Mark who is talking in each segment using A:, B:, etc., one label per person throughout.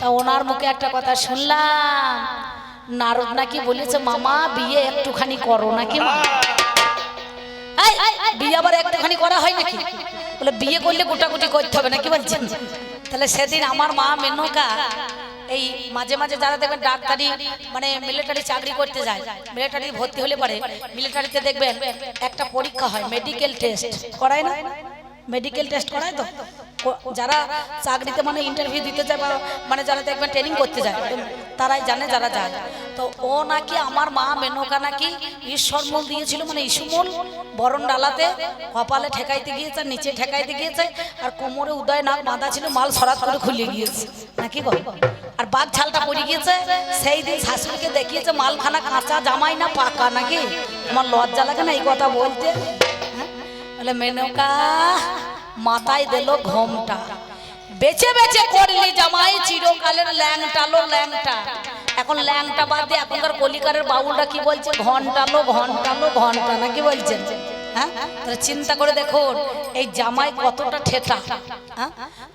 A: তা ওনার মুখে একটা কথা শুনলাম। নারদ নাকি বলেছে, মামা, বিয়ে একটুখানি করো নাকি মা? বিয়ে আবার একটুখানি করা হয় নাকি? বলে, বিয়ে করলে গোটাগুটি করতে হবে নাকি বলছেন? তাহলে সেদিন আমার মা মেনকা, এই মাঝে মাঝে যারা দেখবেন ডাক্তারি মানে মিলিটারি চাকরি করতে যায় মিলিটারি ভর্তি হলে পারে মিলিটারিতে দেখবেন একটা পরীক্ষা হয় মেডিকেল টেস্ট করায় না? মেডিকেল টেস্ট করায় তো? যারা চাকরিতে মানে ইন্টারভিউ দিতে যায় বা মানে যারা দেখবেন ট্রেনিং করতে যায় তারাই জানে যারা যায়। তো ও নাকি আমার মা মেনকা নাকি ঈশ্বর ঈশ্বরমূল দিয়েছিল মানে ইসুমূল বরণ ডালাতে কপালে ঠেকাইতে গিয়েছে, নিচে ঠেকাইতে গিয়েছে, আর কোমরে উদয় নাক বাঁধা ছিল, মাল সরাত করে খুলে গিয়েছে। নাকি গো আর বাঘ ছালটা পড়ে গিয়েছে, সেই দিন শাশুড়িকে দেখিয়েছে, মালখানা কাঁচা জামাই না পাকা নাকি? আমার লজ্জা লাগে না এই কথা বলতে? বলে, মেনকা, মাথায় দিল ঘোমটা। বেচে বেচে করলি জামাই, চিরকালের ল্যাংটালো ল্যাংটা। এখন ল্যাংটা বাদ দিয়ে এখনকার কলিকারের বাবুলটা কি বলছে? ঘন্টালো ঘন্টালো ঘণ্টা না কি বলছেন? হ্যাঁ? চিন্তা করে দেখুন, এই জামাই কতটা ঠেটা হ্যাঁ?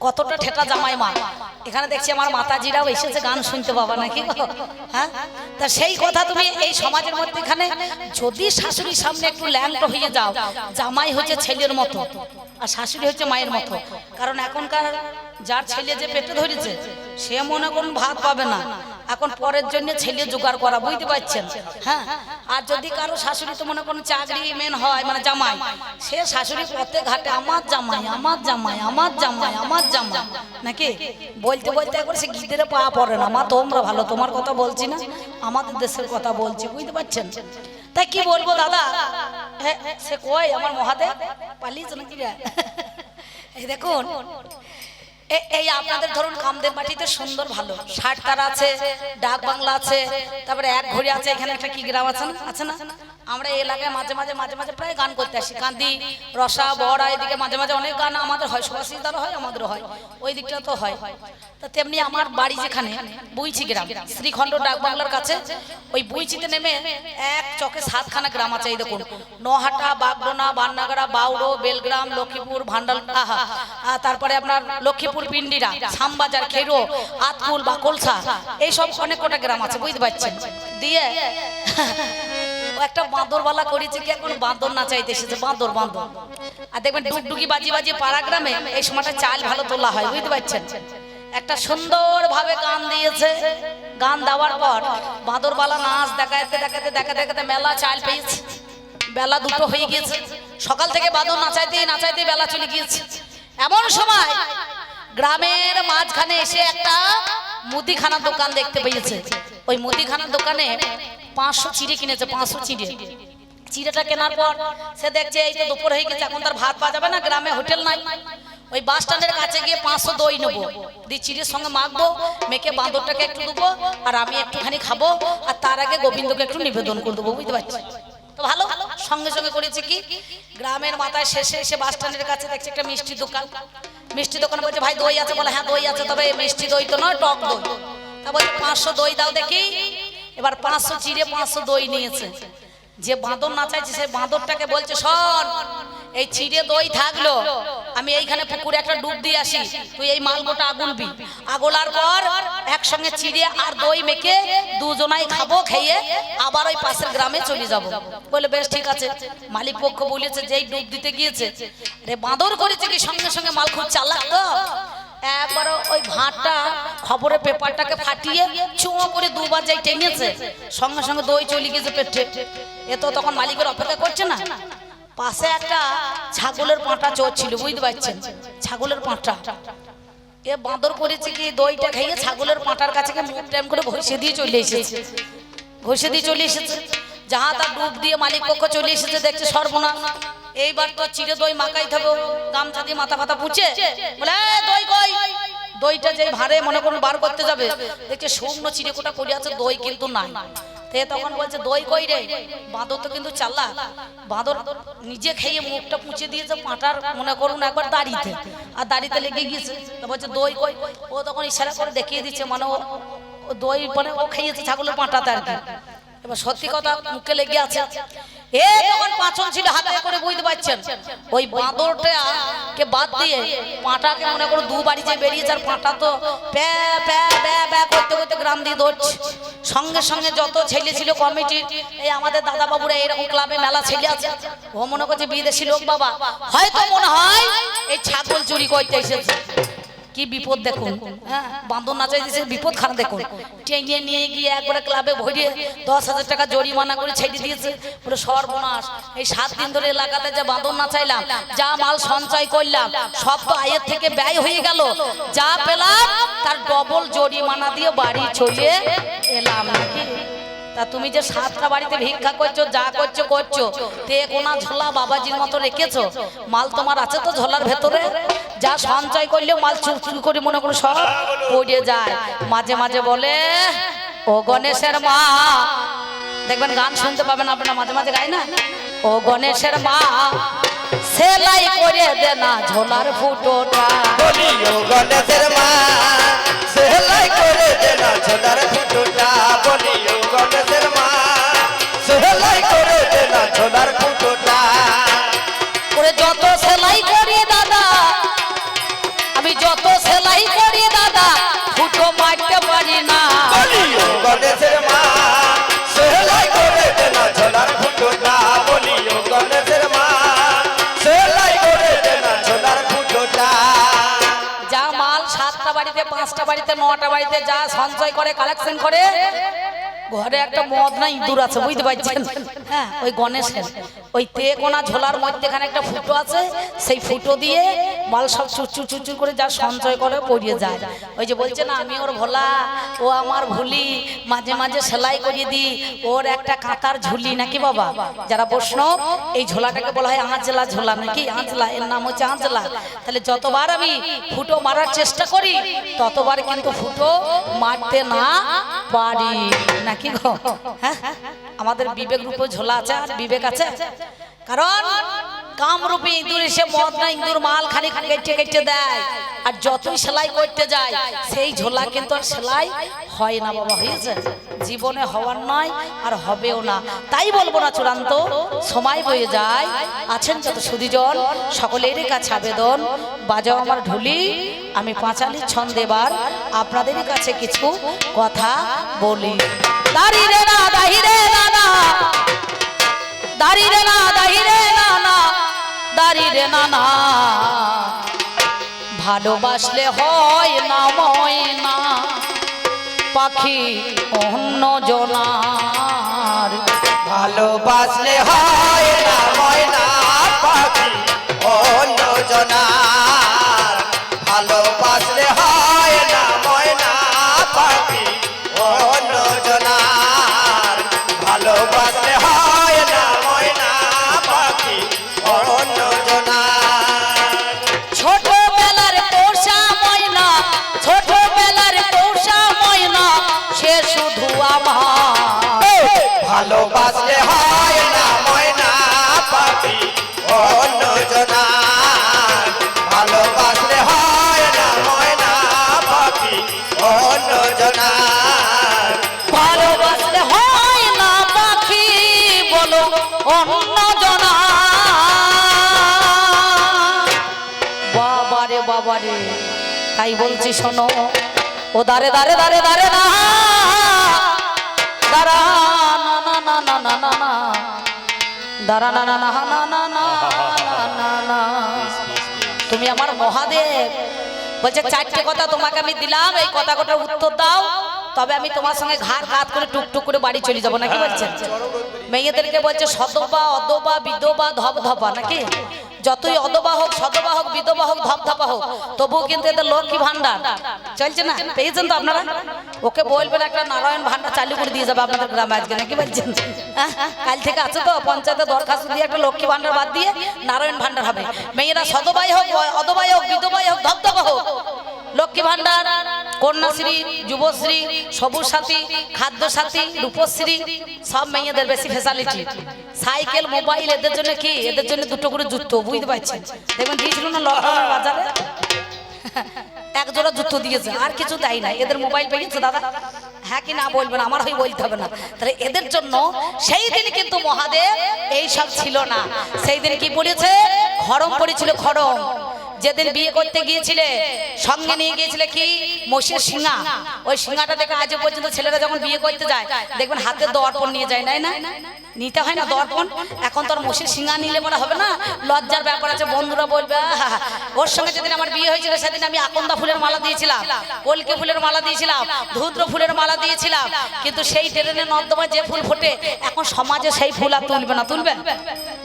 A: কতটা ঠেটা জামাই মা। এখানে দেখছি আমার মাতাজিরাও এসেছে গান শুনতে পাবা নাকি? হ্যাঁ? তা সেই কথা তুমি এই সমাজের মধ্যে এখানে যদি শাশুড়ির সামনে একটু ল্যাংটো হয়ে যাও, জামাই হচ্ছে ছেলের মতো, আর শাশুড়ি হচ্ছে মায়ের মতো। কারণ এখনকার যার ছেলে যে পেটে ধরেছে, সে মনে করুন ভাত পাবে না। এখন পরের জন্য ছেলে জোগাড় করা, বুঝতে পারছেন? হ্যাঁ? আর যদি কারও শাশুড়ি তো মনে করুন চাকরি মেন হয় মানে জামাই, সে শাশুড়ি পথে ঘাটে আমার জামাই আমার জামাই আমার জামাই আমার জামাই। নাকি? বলতে বলতে একবার সে গিদের পা পড়ে না। মা, তোমরা ভালো, তোমার কথা বলছি না, আমাদের দেশের কথা বলছি, বুঝতে পারছেন? তাই কি বলব দাদা? হ্যাঁ সে কয় আমার মহাদেব? পালিয়েছে নাকি এই দেখুন এই আপনাদের ধরুন কামদের মাটিতে সুন্দর ভালো। ষাট তারা আছে, ডাক বাংলা আছে, তারপরে এক ঘড়ি আছে, এখানে একটা কি গ্রাম আছে না? আছে না? আমরা এই এলাকায় মাঝে মাঝে মাঝে মাঝে প্রায় গান করতে আসি। কান্দি, রসা, বড়া, এদিকে মাঝে মাঝে অনেক গান আমাদের হয় সুভাষিতারও হয় আমাদের হয়। ওই দিকটা তো হয়। তা তেমনি আমার বাড়ি যেখানে, বুইছি গ্রাম, শ্রীখণ্ড ডাক বাংলার কাছে, ওই বুইচিতে নেমে এক চকে সাতখানা গ্রাম আছে, এই দেখুন। নহাটা, বাগডোনা, বান্নাগড়া, বাউড়ো, বেলগ্রাম, লক্ষ্মীপুর, ভান্ডাল, আহা। তারপরে আপনার লক্ষ্মীপুর, পিন্ডিরা শামবাজার খেরো, আতকুল বা কলসা এইসব অনেক কটা গ্রাম আছে, বুঝতে পারছেন? দিয়ে ও একটা বাঁদরওয়ালা করেছে কি এখন বাঁদর না চাইতে এসেছে? বাঁদর বাঁদর। আর দেখবেন ডুগডুগি বাজি বাজি পাড়া গ্রামে এই সময়টা চাল ভালো তোলা হয় বুঝতে পারছেন? একটা সুন্দর ভাবে গান দিয়েছে। গান দেওয়ার পর বাঁদরবালা নাচ দেখাতে দেখাতে দেখাতে দেখাতে মেলা চাল পেয়েছে। বেলা দুটো হয়ে গিয়েছে। সকাল থেকে বাঁদর নাচাইতে নাচাইতে বেলা চলে গিয়েছে। এমন সময় গ্রামের মাঝখানে এসে একটা মুদিখানার দোকান দেখতে পেয়েছে। ওই মুদিখানার দোকানে পাঁচশো চিড়ে কিনেছে, পাঁচশো চিড়ে। চিড়েটা কেনার পর সে দেখছে, এই তো দুপুর হয়ে গেছে, এখন তার ভাত পাওয়া যাবে না, গ্রামে হোটেল নাই। ওই বাস স্ট্যান্ডের কাছে গিয়ে পাঁচশো দই নেব। দিয়ে চিড়ের সঙ্গে মাখবো, মেখে বাঁদরটাকে একটু দেবো, আর আমি একটুখানি খাব, আর তার আগে গোবিন্দকে একটু নিবেদন করে দেবো, বুঝতে পারছি? তো ভালো, সঙ্গে সঙ্গে করেছে কি? গ্রামের মাথায় শেষে এসে বাস স্ট্যান্ডের কাছে দেখছে একটা মিষ্টি দোকান। মিষ্টি দোকানে বলছে, ভাই, দই আছে, বলে হ্যাঁ দই আছে, তবে মিষ্টি দই তো নয়, টক দই। তা বলছে, পাঁচশো দই দাও দেখি। এবার পাঁচশো চিড়ে পাঁচশো দই নিয়েছে। যে বাঁদর না চাইছে, সে বাঁদরটাকে বলছে, শোন, এই চিড়ে দই থাকল, আমি এইখানে পুকুরে একটা ডুব দিয়ে আসি, তুই এই মালগোটা আগুলবি আগলার পর একসঙ্গে চিড়ে আর দই মেখে দুজনাই খাব, খেয়ে আবার ওই পাশের গ্রামে চলে যাব। বলে বেশ, ঠিক আছে। মালিক পক্ষ বলেছে, যেই ডুব দিতে গিয়েছে, রে বাঁদর করেছে কি সঙ্গে সঙ্গে মাল খুব চালাক তো। একবার ওই ভাতটা খবরের পেপারটাকে ফাটিয়ে চুঁ করে দুবার যাই টেনেছে। সঙ্গে সঙ্গে দই চলে গেছে পেটে। এ তো তখন মালিকের অপেক্ষা করছে না। পাশে একটা ছাগলের পাঁটা চোর ছিল, বুঝতে পারছেন? ছাগলের পাঁটা। এ বাঁদর করেছে কি, দইটা খাইয়ে ছাগলের পাঁটার কাছে মুখ টাইম করে ঘষে দিয়ে চলে এসেছে। ঘষে দিয়ে চলে এসেছে। যাহা তার ডুব দিয়ে মালিক পক্ষ চলে এসেছে, দেখছে সর্বনাশ। এইবার তো চিড়ে দই মাখাই থাকো গামছা দিয়ে মাথা ফাতা বলে দই কই? দইটা যে ভারে মনে করুন বার করতে যাবে, দেখছে শুকনো চিড়ে কোটা পড়ে আছে, দই কিন্তু নাই। তে তখন বলছে, দই কই রে? বাঁদর তো কিন্তু চাল্লা বাঁদর নিজে খেয়ে মুখটা পুঁছে দিয়েছে, পাঁটার মনে করুন একবার দাড়িতে। আর দাড়িতে লেগে গিয়েছে। বলছে, দই কই? ও তখন ইশারা করে দেখিয়ে দিচ্ছে মানে ও দই মানে ও খেয়েছে ছাগলের পাঁটাতে আর কি। এবার সত্যি কথা মুখে লেগে আছে। ছিল, হাতে করে বুঝতে পারছেন? ওই বাঁদরটা কে বাদ দিয়ে পাঁটাকে মনে করো দু বাড়ি বেরিয়েছে, আর পাঁটা তো প্যা প্যা প্যা গ্রাম দিয়ে সঙ্গে সঙ্গে যত ছেলে ছিল কমিটির এই আমাদের দাদা বাবুরা এরকম ক্লাবে মেলা ছেলে আছে। ও মনে করছে বিদেশি লোক বাবা। হয়তো মনে হয় এই ছাগল চুরি করতে এসেছে। কি বিপদ দেখুন? হ্যাঁ বান্ধব নাচাই দিয়েছে বিপদ খারাপ দেখুন। টেনে নিয়ে গিয়ে একবারে ক্লাবে ভরিয়ে দশ হাজার টাকা জরিমানা করে ছেড়ে দিয়েছে। পুরো সর্বনাশ। এই সাত দিন ধরে এলাকাতে যে বাঁধন নাচাইলাম, যা মাল সঞ্চয় করলাম, সব তো আয়ের থেকে ব্যয় হয়ে গেল। যা পেলাম, তার ডবল জরিমানা দিয়ে বাড়ি চলে এলাম নাকি? তা তুমি যে সাতটা বাড়িতে ভিক্ষা করছ, যা করছ করছ, তে কোনা ঝোলা বাবাজির মতো রেখেছো? মাল তোমার আছে তো ঝোলার ভেতরে? যা সঞ্চয় করলেও মাল চুপ চুপ করে মনে করো সব পড়ে যায়। মাঝে মাঝে বলে, ও গণেশের মা। দেখবেন গান শুনতে পাবেন আপনারা, মাঝে মাঝে গায় না? ও গণেশের মা, সেলাই করে দে না ঝোলার ফুটোটা।
B: বলিও
A: বাড়িতে পাঁচটা বাড়িতে, নটা বাড়িতে যা সঞ্চয় করে কালেকশন করে, ঘরে একটা মদ না ইঁদুর আছে, বুঝতে পারছেন? হ্যাঁ ওই গণেশের। ওই তে কোনা ঝোলার মধ্যেখানে একটা ফুটো আছে, সেই ফুটো দিয়ে মাল সব চুচুর চুচুর করে যা সঞ্চয় করে পড়িয়ে যায়। ওই যে বলছে না, আমি ওর ভোলা, ও আমার ভুলি, মাঝে মাঝে সেলাই করিয়ে দিই। ওর একটা কাঁতার ঝুলি নাকি বাবা? যারা বৈষ্ণব এই ঝোলাটাকে বলা হয় আঁচলা ঝোলা নাকি? আঁচলা, এর নাম হচ্ছে আঁচলা। তাহলে যতবার আমি ফুটো মারার চেষ্টা করি, ততবার কিন্তু ফুটো মারতে না পারি। নাকি গো? হ্যাঁ। আমাদের বিবেক রূপে ঝোলা আছে আর বিবেক আছে। কারণ কামরূপী ইঁদুর এসে মদ না, ইঁদুর মাল খালি কেটে কেটে দেয়। আর যতই সেলাই করতে যায়, সেই ঝোলা কিন্তু আর সেলাই হয় না বাবা, হয়েছে? জীবনে হওয়ার নয় আর হবেও না। তাই বলব না চূড়ান্ত, সময় বয়ে যায়। আছেন যত সুদীজন সকলেরই কাছে আবেদন। বাজাও আমার ঢুলি, আমি পাঁচালি ছন্দ এবার আপনাদেরই কাছে কিছু কথা বলি। দাহিরে না না দাঁড়িয়ে না দাঁড়িয়ে না না দাঁড়িয়ে না না। ভালোবাসলে হয় না ময়না, পাখি অন্য জনার।
B: ভালোবাসলে হয় না ময়না, পাখি অন্য জনার। অন্য
A: জনা বাবারে বাবারে তাই বলছি শোনো ও দারে দারে দারে দারে না দাঁড়া না না না না না না না দাঁড়া না না না না না না না না তুমি আমার মহাদেব বলছে চারটে কথা তোমাকে আমি দিলাম এই কথা কটার উত্তর দাও তবে আমি তোমার সঙ্গে ঘাট ঘাট করে টুকটুক করে বাড়ি চলে যাব, নাকি বলছেন? মেয়েদেরকে বলছে সদবা, অদবা বিধবা ধপ ধপা নাকি? যতই অদবা হোক, সদবা হোক, বিধবা হোক ধপ ধপা হোক, তবুও কিন্তু এদের লক্ষ্মী ভান্ডার চলছে না? পেয়েছেন তো আপনারা? ওকে বলবেন একটা নারায়ণ ভান্ডার চালু করে দিয়ে যাবে আপনাদের গ্রামে আজকে, নাকি বলছেন? হ্যাঁ? কাল থেকে আছে তো, পঞ্চায়েতে দরখাস্ত দিয়ে একটা লক্ষ্মী ভান্ডার বাদ দিয়ে নারায়ণ ভান্ডার হবে। মেয়েরা সদবাই হোক, অদবাই হোক, বিধবাই হোক ধপধপা হোক, লক্ষ্মী ভান্ডার কন্যাশ্রী, যুবশ্রী সবুজ সাথী খাদ্য সাথী রূপশ্রী, সব মেয়েদের বেশি ফেসালিটি সাইকেল মোবাইল এদের জন্য কি? এদের জন্য দুটো করে জুতো, বুঝতে পারছেন? দেখবেন দিয়েছিল না লকডাউনের বাজারে এক জোড়া জুতো দিয়েছে, আর কিছু দেয় না এদের মোবাইল পেয়েছে দাদা। হ্যাঁ কি না বলবেন, আমার হয়ে বলতে হবে না। তাহলে এদের জন্য সেই দিন কিন্তু মহাদেব এইসব ছিল না। সেই দিন কি পড়েছে খরম পড়েছিল খরম যেদিন বিয়ে করতে গিয়েছিলে সঙ্গে নিয়ে গিয়েছিলে কি? মোষের শিঙা ওই শিঙাটা দেখে আজ পর্যন্ত ছেলেরা যখন বিয়ে করতে যায় দেখবেন হাতে দর্পণ নিয়ে যায় নাই না? নিতে হয় না দর্পণ এখন তোর মোষের শিঙা নিলে মনে হবে না? লজ্জার ব্যাপার আছে বন্ধুরা বলবে "আহা, ওর সঙ্গে যেদিন আমার বিয়ে হয়েছিল সেদিন আমি আকন্দা ফুলের মালা দিয়েছিলাম কলকে ফুলের মালা দিয়েছিলাম ধুদ্র ফুলের মালা দিয়েছিলাম। কিন্তু সেই ট্রেনে নর্দমায় যে ফুল ফোটে এখন সমাজে সেই ফুল আর তুলবে না তুলবে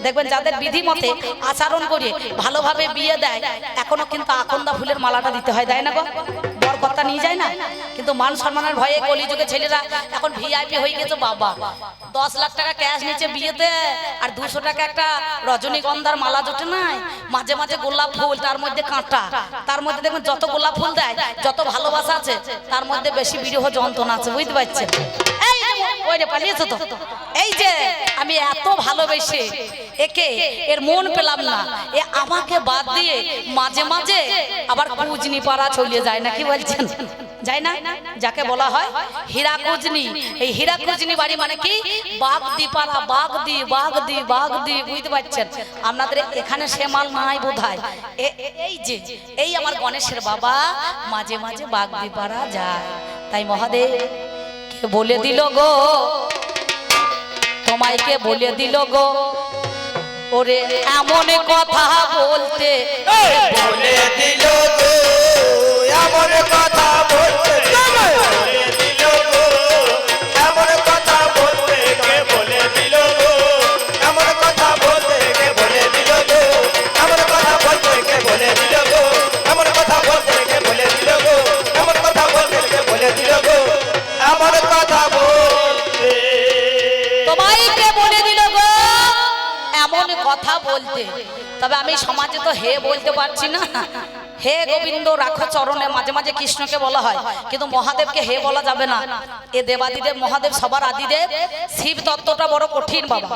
A: দেখবেন যাদের বিধি মতে আচরণ করে ভালোভাবে বিয়ে দেয় এখনও কিন্তু আকন্দা ফুলের মালাটা দিতে হয় দেয় না গো? বরকর্তা নিয়ে যায় না? কিন্তু মান সম্মানের ভয়ে কলিযুগে ছেলেরা এখন ভিআইপি হয়ে গেছে, বাবা। দশ লাখ টাকা ক্যাশ নিচে বিয়েতে, আর দুশো টাকা একটা রজনীগন্ধার মালা জোটে নাই। মাঝে মাঝে গোলাপ ফুল, তার মধ্যে কাঁটা। তার মধ্যে দেখবেন যত গোলাপ ফুল দেয়, যত ভালোবাসা আছে, তার মধ্যে বেশি বিরহ যন্ত্রণা আছে, বুঝতে পারছেন? এই এই যে, আমি এত ভালোবেসে একে এর মন পেলাম না। এ আমাকে বাদ দিয়ে মাঝে মাঝে আবার কুজনি পাড়া চলিয়ে যায় না কি বলছেন? যায় না? যাকে বলা হয় হীরা কুজনি। এই হীরা কুজনি বাড়ি মানে কি? বাঘ দি পাড়া বাঘ দি বাঘ দি বাঘ দি বুঝতে পারছেন? আপনাদের এখানে সে মাল নাই এ- এই যে, এই আমার গণেশের বাবা মাঝে মাঝে বাঘ দি পাড়া যায়। তাই মহাদেব, কে বলে দিল গো? তোমায় কে বলে দিল গো? ওরে
B: এমন কথা বলতে। বলে দিল এমন কথা বলতে। বলতে।
A: তবে আমি সমাজে তো হে বলতে পারছি না। হে গোবিন্দ, রাখো চরণে। মাঝে মাঝে কৃষ্ণকে বলা হয়। কিন্তু মহাদেবকে হে বলা যাবে না। এ দেবাদিদেব, মহাদেব সবার আদিদেব। শিব তত্ত্বটা বড় কঠিন বাবা।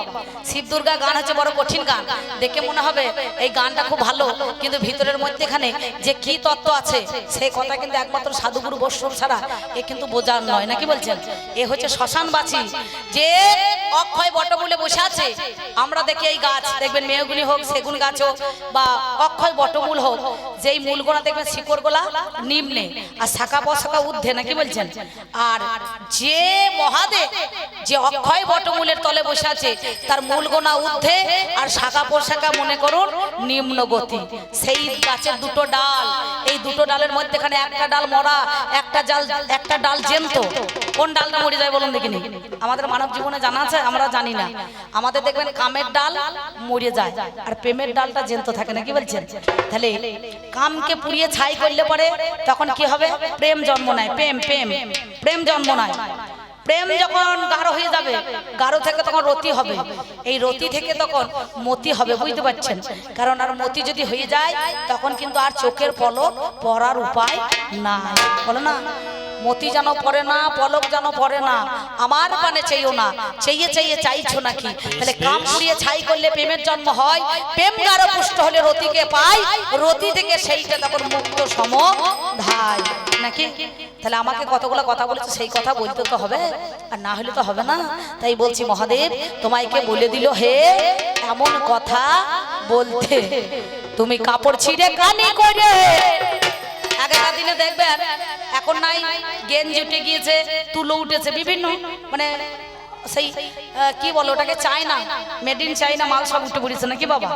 A: শিব দুর্গা গান হচ্ছে বড় কঠিন গান। দেখে মনে হবে এই গানটা খুব ভালো। কিন্তু ভিতরের মধ্যেখানে যে কি তত্ত্ব আছে সেই কথা কিন্তু একমাত্র সাধুগুরু বৈষ্ণব ছাড়া এ কিন্তু বোঝার নয়। নাকি বলছেন? এ হচ্ছে শ্মশান শ্মশানবাসী। যে অক্ষয় বটমূলে বসে আছে, আমরা দেখি এই গাছ। দেখবেন মেয়েগুলি হোক, সেগুন গাছ হোক বা অক্ষয় বটমূল হোক, যেই মূলগুলো দেখবেন, শিকড়গুলা, নিম্নে। আর শাখা পশাখা ঊর্ধ্বে, নাকি বলছেন? আর যে মহাদেব, যে অক্ষয় বটমূলের তলে বসে আছে, তার মূল গোনা ঊর্ধ্বে আর শাখা পোশাখা মনে করুন, নিম্ন গতি। সেই গাছের দুটো ডাল, এই দুটো ডালের মধ্যেখানে একটা ডাল মরা, একটা ডাল একটা ডাল জ্যান্ত কোন ডালটা মরে যায় বলুন দেখিনি? আমাদের মানব জীবনে জানা আছে, আমরা জানি না। আমাদের দেখবেন কামের ডাল মরে যায়, আর প্রেমের ডালটা জ্যান্ত থাকে না কি বলছেন? তাহলে কামকে পুড়িয়ে ছাই করলে পরে তখন কি হবে? প্রেম জন্ম নেয়। প্রেম প্রেম প্রেম জন্ম নেয়। প্রেম যখন গাঢ় হয়ে যাবে, গাঢ় থেকে তখন রতি হবে। এই রতি থেকে তখন মতি হবে, বুঝতে পারছেন? কারণ আর মতি যদি হয়ে যায়, তখন কিন্তু আর চোখের পলক পড়ার উপায় না বলো না? মতি যেন পড়ে না, পলক যেন পড়ে না। আমার পানে চেয়েও না। চেয়ে চেয়ে চাইছো নাকি? তাহলে কাম পুড়িয়ে ছাই করলে প্রেমের জন্ম হয়। প্রেম গাঢ় পুষ্ট হলে রতিকে পাই। রতি থেকে সেইটা তখন মুক্ত সম নাকি? তাহলে আমাকে কতগুলো কথা বলেছে সেই কথা বলতে তো হবে। আর না হলে তো হবে না। তাই বলছি, মহাদেব তোমাইকে বলে দিল হে, এমন কথা বলতে। তুমি কাপড় ছিঁড়ে কানি করে। আগেকার দিনে দেখবেন এখন নাই গেঞ্জি উঠে গিয়েছে তুলো উঠেছে বিভিন্ন মানে সেই কি বলো ওটাকে, চায়না মেড ইন চাইনা মাল সব উঠে পড়েছে নাকি বাবা?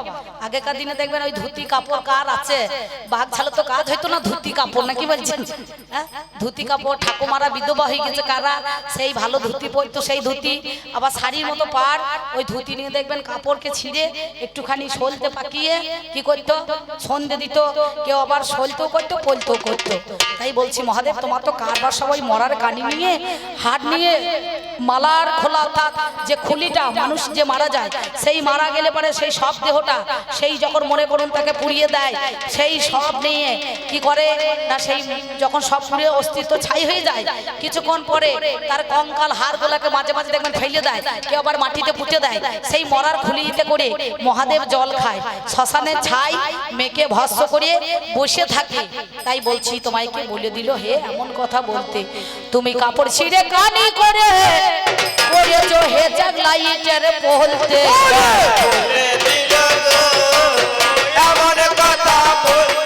A: আগেকার দিনে দেখবেন ওই ধুতি কাপড় কার আছে? বাঘ ছাড়া তো কাজ হইতো না ধুতি কাপড়, নাকি বলছেন? হ্যাঁ? ধুতি কাপড়, ঠাকুমারা বিধবা হয়ে গেছে কারা? সেই ভালো ধুতি পরতো সেই ধুতি। আবার শাড়ির মতো পার ওই ধুতি নিয়ে দেখবেন কাপড়কে ছিঁড়ে একটুখানি সলতে পাকিয়ে কি করতো? সন্ধে দিত। কেউ আবার সলতেও করতো, পলতেও করতো। তাই বলছি মহাদেব, তোমার তো কারবার সবাই মরার কানি নিয়ে হাট নিয়ে মালার খোলা অর্থাৎ যে খুলিটা, মানুষ যে মারা যায়, সেই মারা গেলে পরে সেই সব দেহটা, সেই যখন মনে করুন তাকে পুড়িয়ে দেয়, সেই সব নিয়ে কি করে? না সেই যখন সব পুড়িয়ে অস্তিত্ব ছাই হয়ে যায়, কিছুক্ষণ পরে তার কঙ্কাল হাড়গুলাকে মাঝে মাঝে দেখবেন ফেলে দেয়, কেউ আবার মাটিতে পুঁতে দেয়, সেই মরার খুলিতে করে মহাদেব জল খায় শ্মশানের ছাই মেকে ভস্য করে বসে থাকে। তাই বলছি, তোমায় কে বলে দিল হে? এমন কথা বলতে। তুমি কাপড় ছিঁড়ে কানি করে। করেছ হে জাগ লাইটের বলতে
B: বলে দিল গো এমন কথা বলতে
A: আসতে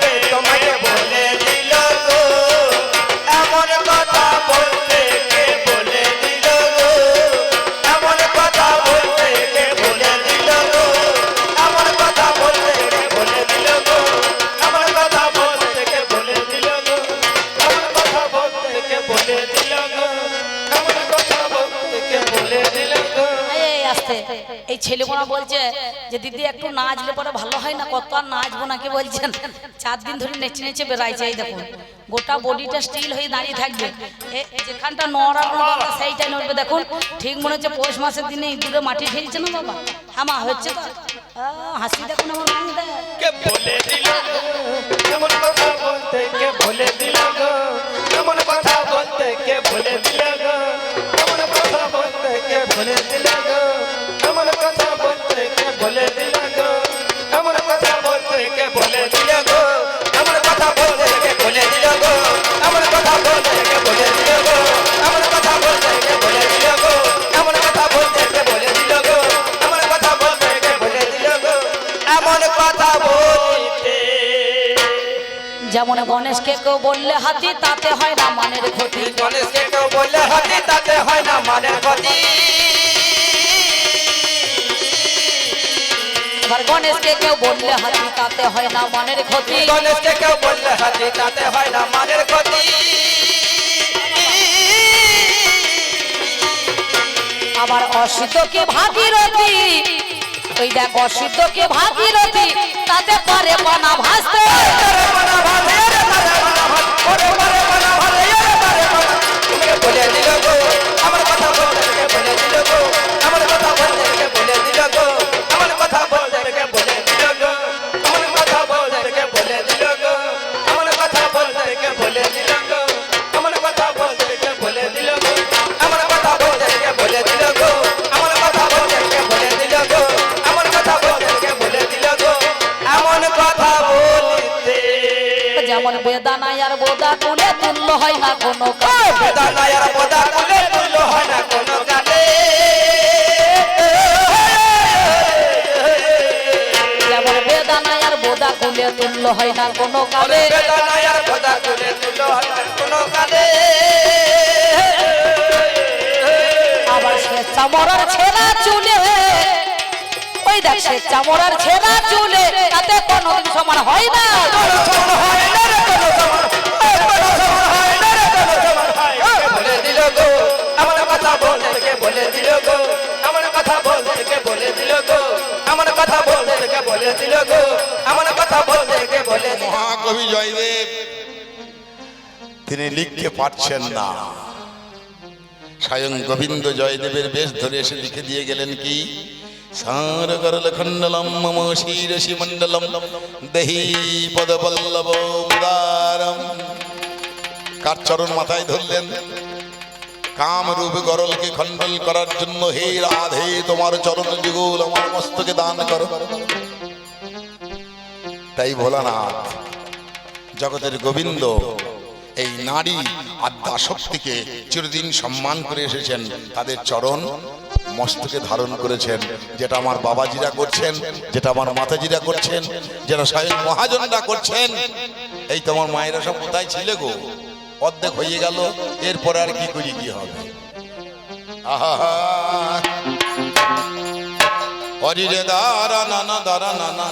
A: এই ছেলেগুলো বলছে যে, দিদি, একটু নাচলে পরে ভালো হয় না? কত আর নাচবো নাকি? বলছেন। চার দিন ধরে নেচে নেচে বেড়াইছে, এই দেখুন। গোটা বডিটা স্টিল হয়ে দাঁড়িয়ে থাকবে। যেখানটা দরকার সেইটাই নড়বে। দেখুন, ঠিক মনে হচ্ছে পৌষ মাসের দিনে দূরে মাটি ফেলছে না বাবা? হ্যাঁ মা, হচ্ছে হাসি দেখুন আমার
B: কথা বলতে কে দিল
A: যেমন গণেশকে কেউ বললে হাতি তাতে হয় না মানের ক্ষতি।
B: গণেশকে কেউ বললে হাতি তাতে হয় না মানের ক্ষতি।
A: এবার গণেশকে কেউ বললে হাতি তাতে হয় না মানের ক্ষতি।
B: গণেশকে কেউ বললে হাতি তাতে হয় না মানের ক্ষতি।
A: আবার অসিদ্ধকে ভাগীরথী ওই দেখ অসিদ্ধকে ভাগীরথী তাতে পারে বানা ভাসতে।
B: আমার কথা বলতে আমার কথা বলতে বলে দিল গো? আমার কথা বলতে বলে
A: তুল্য হয় না কোনো
B: তুল্য হয় না কোনো কালে
A: যেমন বোদা তুলে তুল্য হয় না কোনো কালে
B: বেদানায়ার বোদা কুলে তুল্য হয় না কোনো কালে
A: আবার সে চামড়ার ছেঁড়া চুলে। ওই দেখ সে চামড়ার ছেঁড়া চুলে তাতে কোনোদিন সমান হয় না।
B: কোনো সমান হয় না
C: মহাকবি জয়দেব, তিনি লিখতে পারছেন না। স্বয়ং গোবিন্দ জয়দেবের বেশ ধরে এসে লিখে দিয়ে গেলেন কি? সারগরল খণ্ডলম মম শিরসি মণ্ডলম দেহি পদপল্লব উদারম কার চরণ মাথায় ধরলেন? কাম রূপ গরলকে খণ্ডল করার জন্য হে রাধে, তোমার চরণ যুগল আমার মস্তকে দান করো। তাই ভোলানাথ, জগতের গোবিন্দ, এই নারী আদ্যা শক্তিকে চিরদিন সম্মান করে এসেছেন, তাদের চরণ মস্তকে ধারণ করেছেন। যেটা আমার বাবাজিরা করছেন, যেটা আমার মাতাজিরা করছেন, যেটা স্বয়ং মহাজনরা করছেন, এই তোমার মায়েরা সব কোথায় ছিলে গো? অর্ধেক হয়ে গেল, এরপর আর কি করি, কি হবে? হরিরে দারা নানা দারা নানা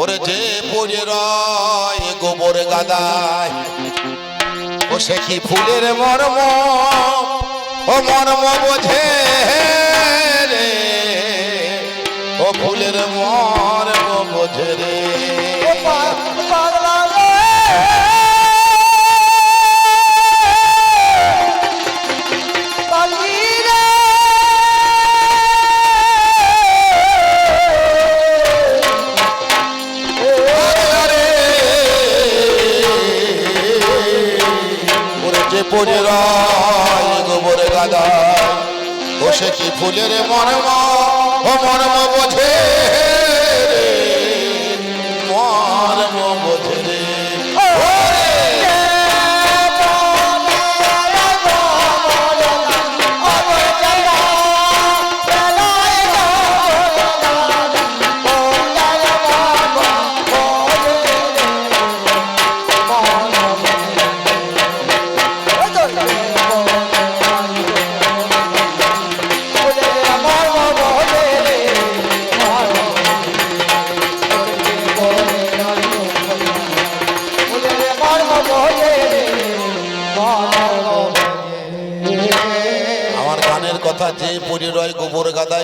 C: ওরে যে পড়ে রয় গোবর গাদায়। ও সে কি ফুলের মর্ম, ও মর্ম বোঝে রে। ও ফুলের মর্ম বোঝে রে। গোবরে গাদা। বসে কি ফুলের মর্ম? ও মর্ম বোঝে?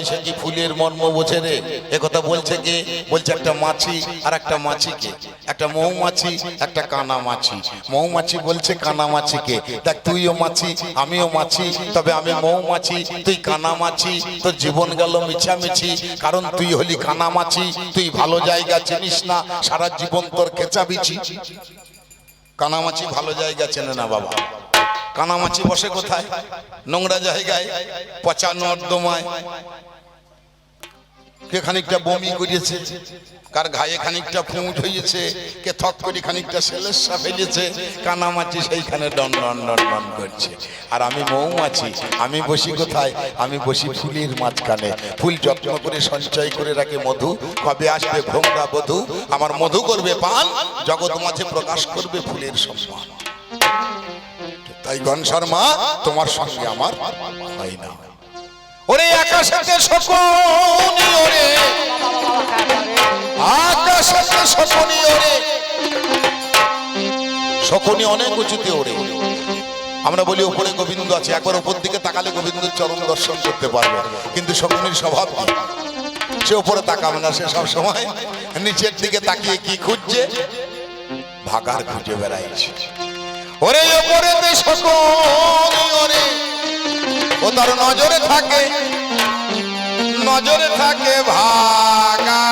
C: গোবর সে কি ফুলের মর্ম বোঝে রে? এ কথা বলছে কে? বলছে একটা মাছি আর একটা মাছিকে। একটা মৌমাছি, একটা কানা মাছি। মৌমাছি বলছে কানা মাছিকে। দেখ, তুইও মাছি, আমিও মাছি, তবে আমি মৌমাছি, তুই কানা মাছি, তোর জীবন গেল মিছামিছি, কারণ তুই হলি কানা মাছি, তুই ভালো জায়গা চিনিস না, সারা জীবন তোর খেচাবিছি কানামাছি ভালো জায়গা চেনে না বাবা। কানামাছি বসে কোথায়? নোংরা জায়গায় পচা নর্দমায় কে খানিকটা বমি করিয়েছে, কার ঘায়ে খানিকটা ফুঁট হয়েছে কে থক করে খানিকটা সেলেসা ফেলেছে কানামাছি সেইখানে ডন ডন ডন ডন করছে। আর আমি মৌমাছি আমি বসি কোথায়? আমি বসি ফুলের মাঝখানে। ফুল যত্ন করে সঞ্চয় করে রাখে মধু। কবে আসবে ভ্রমরা বধু? আমার মধু করবে পান, জগৎ মাঝে প্রকাশ করবে ফুলের সম্মান। তাই গণ শর্মা, তোমার সঙ্গে আমার হয় না। ওরে আকাশেতে শকুনি অনেক উঁচুতে ওরে আমরা বলি উপরে গোবিন্দ আছে, একবার উপর দিকে তাকালে গোবিন্দের চরণ দর্শন করতে পারবে। কিন্তু শকুনির স্বভাব সে উপরে তাকাবে না, সে সব সময় নিচের দিকে তাকিয়ে কি খুঁজছে? ভাগার খুঁজে বেড়াইছে। ওরে ওপরে ওরে ও তার নজরে থাকে। নজরে থাকে ভাগা।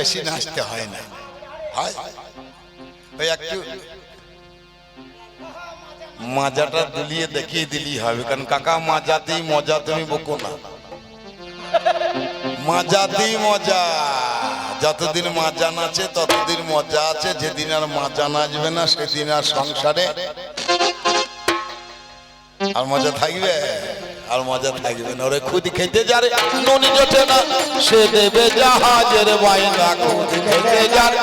C: বেশি নাচতে হয় না। হয়। একটু মাজাটা দুলিয়ে দেখিয়ে দিলি হবে, কারণ কাকা মাজাতেই মজা তুমি বকো না। মাজাতেই মজা, যতদিন মাজা নাচে, ততদিন মজা আছে। যেদিন আর মাজা নাচবে না, সেদিন আর সংসারে আর মজা থাকবে। আর মজা থাকবে না। ওরে খুদি খেতে যারে নুন জোটে না। সে দেবে জাহাজের বাইনা খুদি খেতে যারে।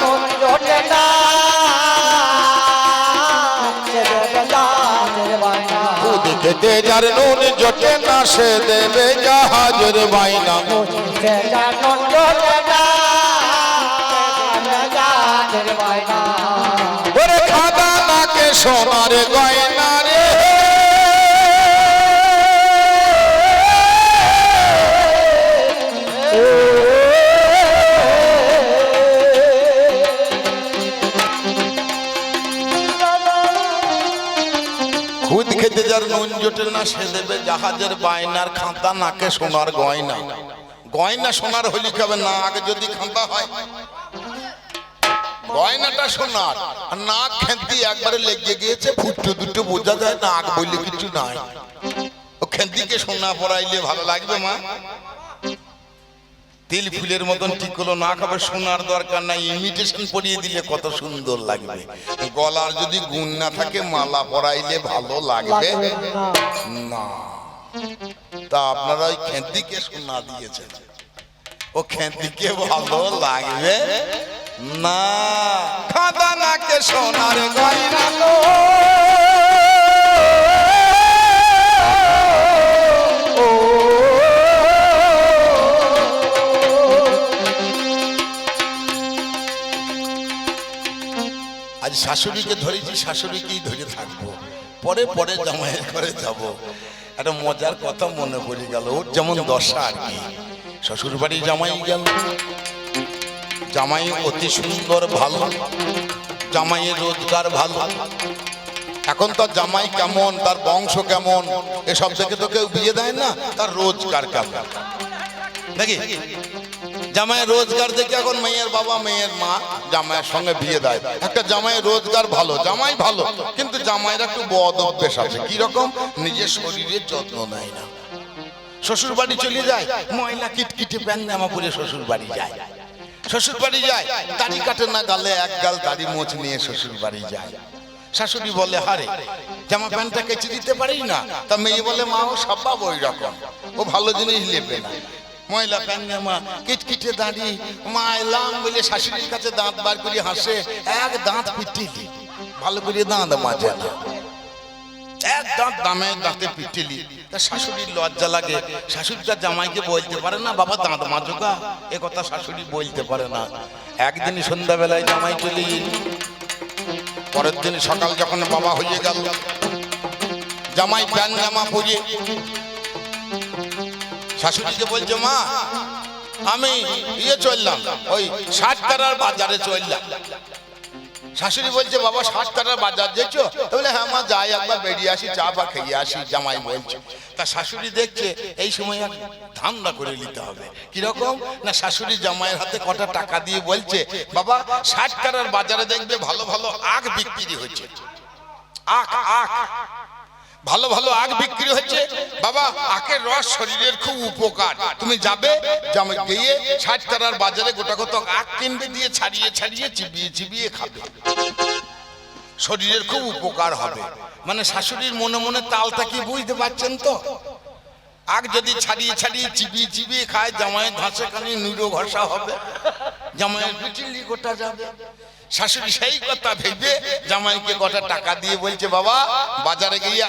C: খুদি খেতে যারে নুন জোটে না। সে দেবে জাহাজের বাইনা ওরে খাদা নাকে সোনার গয়না। নুন জোটে না সে দেবে জাহাজের বাইনার খাঁতা, নাকে সোনার গয়না। গয়না সোনার হলি খাবে না, আগে যদি খাঁতা হয়। গয়নাটা সোনার, আর নাক খেন্তি একবারে লেগে গিয়েছে, ফুটো দুটো বোঝা যায়, নাক বললে কিছু নাই। ও খেন্তিকে সোনা পরাইলে ভালো লাগবে, মা? তিল ফুলের মতন ঠিক হলো না খাবে শোনার দরকার নাই ইমিটেশন পরিয়ে দিলে কত সুন্দর লাগবে। গলার যদি গুণ না থাকে মালা পরাইলে ভালো লাগবে। না। তা আপনারা ওই খেন্তিকে সোনা দিয়েছেন। ও খেন্তিকে ভালো লাগবে? না। খাদা নাকে সোনার গয়না শাশুড়িকে ধরেছি, শাশুড়িকেই ধরে থাকব। পরে পরে জামাইয়ের ঘরে যাব। একটা মজার কথা মনে পড়ে গেল। ওর যেমন দশা আর কি। শ্বশুর বাড়ি জামাই গেল। জামাই অতি সুন্দর, ভালো। জামাইয়ের রোজগার ভালো। এখন তার জামাই কেমন, তার বংশ কেমন, এসব থেকে তো কেউ বিয়ে দেয় না, তার রোজগার কেমন? নাকি? জামাইয়ের রোজগার দেখে এখন মেয়ের বাবা, মেয়ের মা। জামাইয়ের সঙ্গে বিয়ে দেয়। একটা জামাইয়ের রোজগার ভালো, জামাই ভালো, কিন্তু জামাইয়ের একটু বদ অভ্যেস আছে। কীরকম? নিজের শরীরের যত্ন নেয় না। শ্বশুর বাড়ি চলে যায়, ময়লা কিটকিটে প্যান জামা পরে শ্বশুর বাড়ি যায়। শ্বশুর বাড়ি যায়, দাড়ি কাটে না গালে, এক গাল দাড়ি মোচ নিয়ে শ্বশুর বাড়ি যায়। শাশুড়ি বলে, হারে, জামা প্যান্টটা কেচে দিতে পারি না? তা মেয়ে বলে, মা, ও সব ওই রকম ও ভালো জিনিস নেবে না। ময়লা প্যান জামা কিটকিটে দাঁড়ি মা এলাম বলে শাশুড়ির কাছে দাঁত বার করে হাসে, এক দাঁত পিটিলি ভালো করে দাঁত মাজে না। এক দাঁত দামে দাঁতে পিটিলি তা শাশুড়ির লজ্জা লাগে। শাশুড়িটা জামাইকে বলতে পারে না, বাবা, দাঁত মাজোকা এ কথা শাশুড়ি বলতে পারে না। একদিন সন্ধ্যাবেলায় জামাই চলে পরের দিন সকাল যখন বাবা হয়ে গেল, জামাই প্যান জামা পরে শাশুড়িকে বলছে, মা, আমি ইয়ে চললাম, ওই ষাট তারার বাজারে চললাম। শাশুড়ি বলছে, বাবা ষাট টাকার বাজার যেছো তাহলে হ্যাঁ মা, যাই, একবার বেরিয়ে আসি, চা বা খেয়ে আসি, জামাই বলছে। তা শাশুড়ি দেখছে, এই সময় এক ধান্দা করে নিতে হবে। কীরকম? না, শাশুড়ি জামাইয়ের হাতে কটা টাকা দিয়ে বলছে, বাবা ষাট টাকার বাজারে দেখবে ভালো ভালো আখ বিক্রি হচ্ছে। আখ আখ। ভালো ভালো আখ বিক্রি হচ্ছে। বাবা, আখের রস শরীরের খুব উপকার। তুমি যাবে গিয়ে ষাট টাকার বাজারে গোটা কত আখ কিনবে দিয়ে ছাড়িয়ে ছাড়িয়ে চিবিয়ে চিবিয়ে খাবে। শরীরের খুব উপকার হবে। মানে শাশুড়ির মনে মনে তালটা কি বুঝতে পারছেন তো? আগ যদি ছাড়িয়ে ছাড়িয়ে চিবিয়ে চিবিয়ে খায়, জামাইয়ের ধাঁচে কানে নুড়ো ঘষা হবে। জামাইয়ের পিটিলি গোটা যাবে। শাশুড়ি সেই কথা ভেবে জামাইকে কটা টাকা দিয়ে বলছে, বাবা, বাজারে গিয়ে